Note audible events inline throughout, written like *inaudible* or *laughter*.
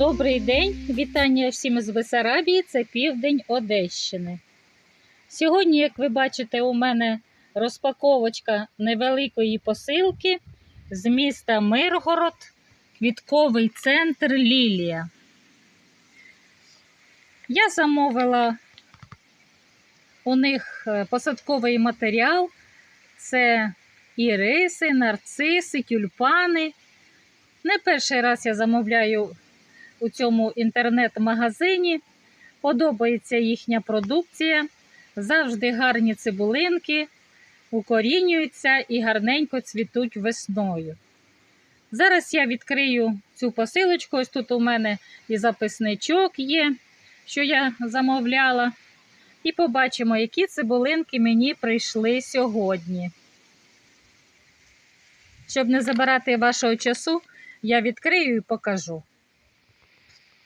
Добрий день, вітання всім з Бесарабії, це південь Одещини. Сьогодні, як ви бачите, у мене розпаковочка невеликої посилки з міста Миргород, квітковий центр Лілія. Я замовила у них е, посадковий матеріал. Це іриси, нарциси, тюльпани. Не перший раз я замовляю у цьому інтернет-магазині. Подобається їхня продукція. Завжди гарні цибулинки, укорінюються і гарненько цвітуть весною. Зараз я відкрию цю посилочку. Ось тут у мене і записничок є, що я замовляла. І побачимо, які цибулинки мені прийшли сьогодні. Щоб не забирати вашого часу, я відкрию і покажу.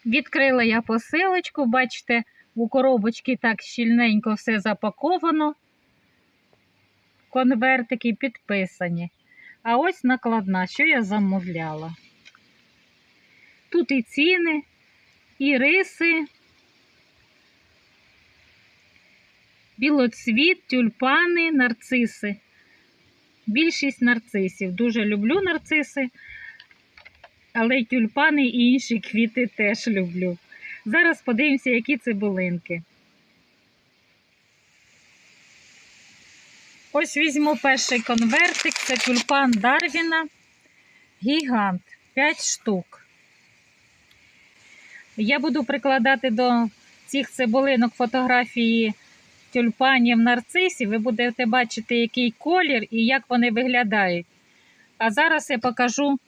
Відкрила я посилочку, бачите, у коробочці так щільненько все запаковано. Конвертики підписані. А ось накладна, що я замовляла. Тут і ціни, і риси, білоцвіт, тюльпани, нарциси. Більшість нарцисів. Дуже люблю нарциси, але й тюльпани і інші квіти теж люблю. Зараз подивимося, які цибулинки. Ось візьму перший конвертик, це тюльпан Дарвіна. Гігант 5 штук. Я буду прикладати до цих цибулинок фотографії тюльпанів нарцисів. Ви будете бачити, який колір і як вони виглядають. А зараз я покажу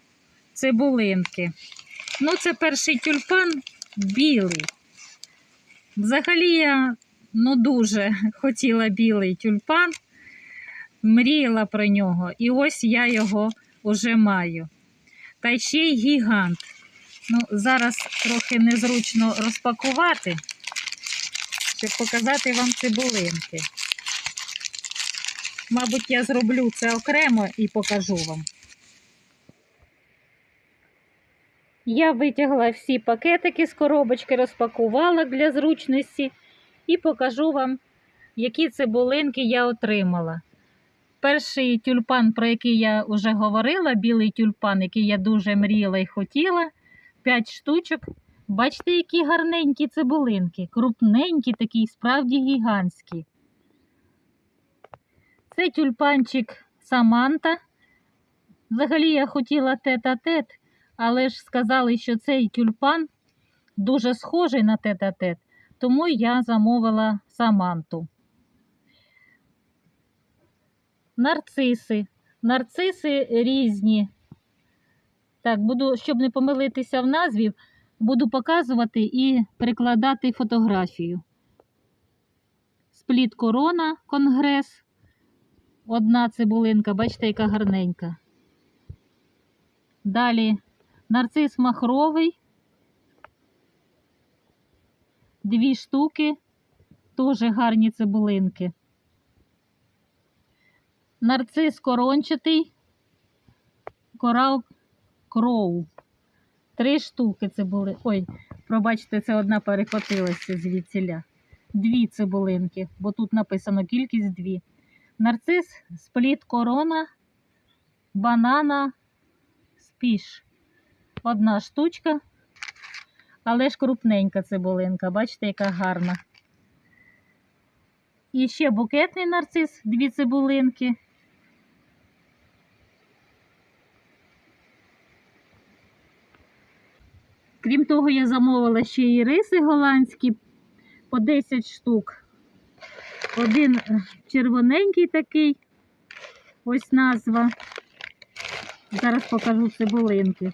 цибулинки. Ну, це перший тюльпан білий. Взагалі я ну, дуже *laughs* хотіла білий тюльпан, мріяла про нього. І ось я його вже маю. Та ще й гігант. Ну, Зараз трохи незручно розпакувати, щоб показати вам цибулинки. Мабуть, я зроблю це окремо і покажу вам. Я витягла всі пакетики з коробочки, розпакувала для зручності і покажу вам, які цибулинки я отримала. Перший тюльпан, про який я вже говорила, білий тюльпан, який я дуже мріяла і хотіла, 5 штучок. Бачите, які гарненькі цибулинки, крупненькі, такі, справді гігантські. Це тюльпанчик Саманта. Взагалі я хотіла тет-а-тет, але ж сказали, що цей тюльпан дуже схожий на тет-а-тет, тому я замовила Саманту. Нарциси. Нарциси різні. Так, буду, щоб не помилитися в назві, буду показувати і прикладати фотографію. Спліт корона, конгрес. Одна цибулинка, бачите, яка гарненька. Далі нарцис махровий. Дві штуки, теж гарні цибулинки. Нарцис корончатий, корал кроу. Три штуки цибули. Ой, пробачте, це одна перекотилася звідсіля. Дві цибулинки, бо тут написано кількість дві. Нарцис, спліт корона, банана, спіш. Одна штучка, але ж крупненька цибулинка. Бачите, яка гарна. І ще букетний нарцис, дві цибулинки. Крім того, я замовила ще і риси голландські по 10 штук. Один е, червоненький такий, ось назва. Зараз покажу цибулинки.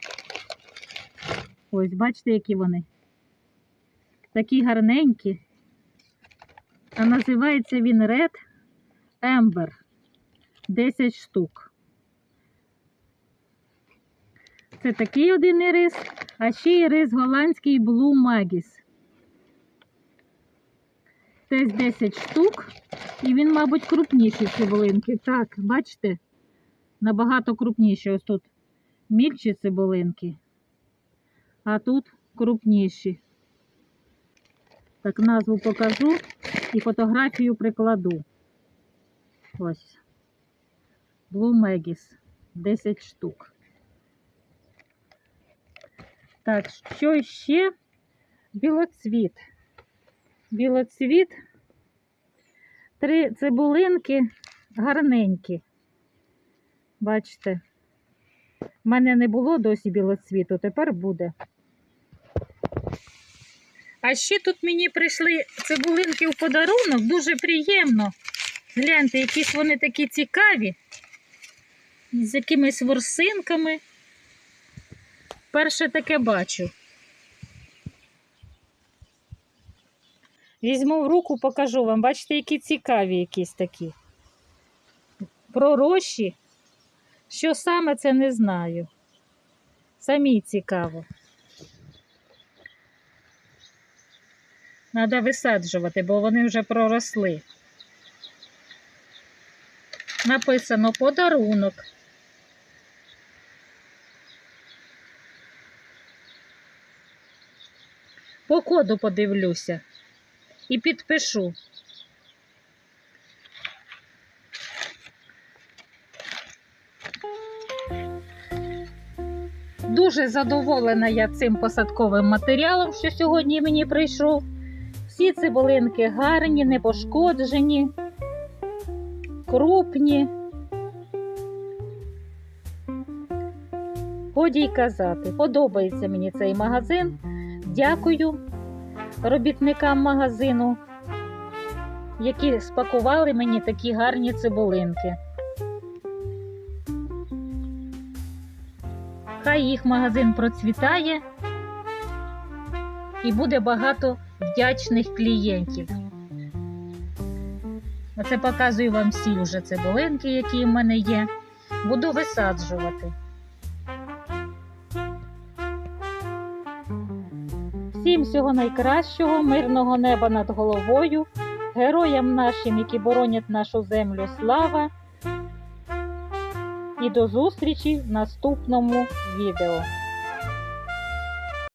Ось, бачите, які вони. Такі гарненькі. А називається він Red Ember. 10 штук. Це такий один ірис, а ще ірис голландський Blue Magis. Десь 10 штук. І він, мабуть, крупніший цибулинки. Так, бачите? Набагато крупніші. Ось тут мільчі цибулинки. А тут крупніші. Так, назву покажу і фотографію прикладу. Ось. Blue Megis. 10 штук. Так, що ще? Білоцвіт. Білоцвіт. Три цибулинки гарненькі. Бачите, в мене не було досі білоцвіту, тепер буде. А ще тут мені прийшли цибулинки в подарунок, дуже приємно. Гляньте, якісь вони такі цікаві, з якимись ворсинками. Перше таке бачу. Візьму в руку, покажу вам. Бачите, які цікаві якісь такі. Пророщі. Що саме це не знаю. Самі цікаво. Треба висаджувати, бо вони вже проросли. Написано подарунок. По коду подивлюся і підпишу. Дуже задоволена я цим посадковим матеріалом, що сьогодні мені прийшов. Всі цибулинки гарні, не пошкоджені, крупні. Годі й казати, подобається мені цей магазин. Дякую робітникам магазину, які спакували мені такі гарні цибулинки. Хай їх магазин процвітає і буде багато вдячних клієнтів. Оце показую вам всі вже цибулинки, які в мене є. Буду висаджувати. Всім всього найкращого, мирного неба над головою, героям нашим, які боронять нашу землю, слава. І до зустрічі в наступному відео.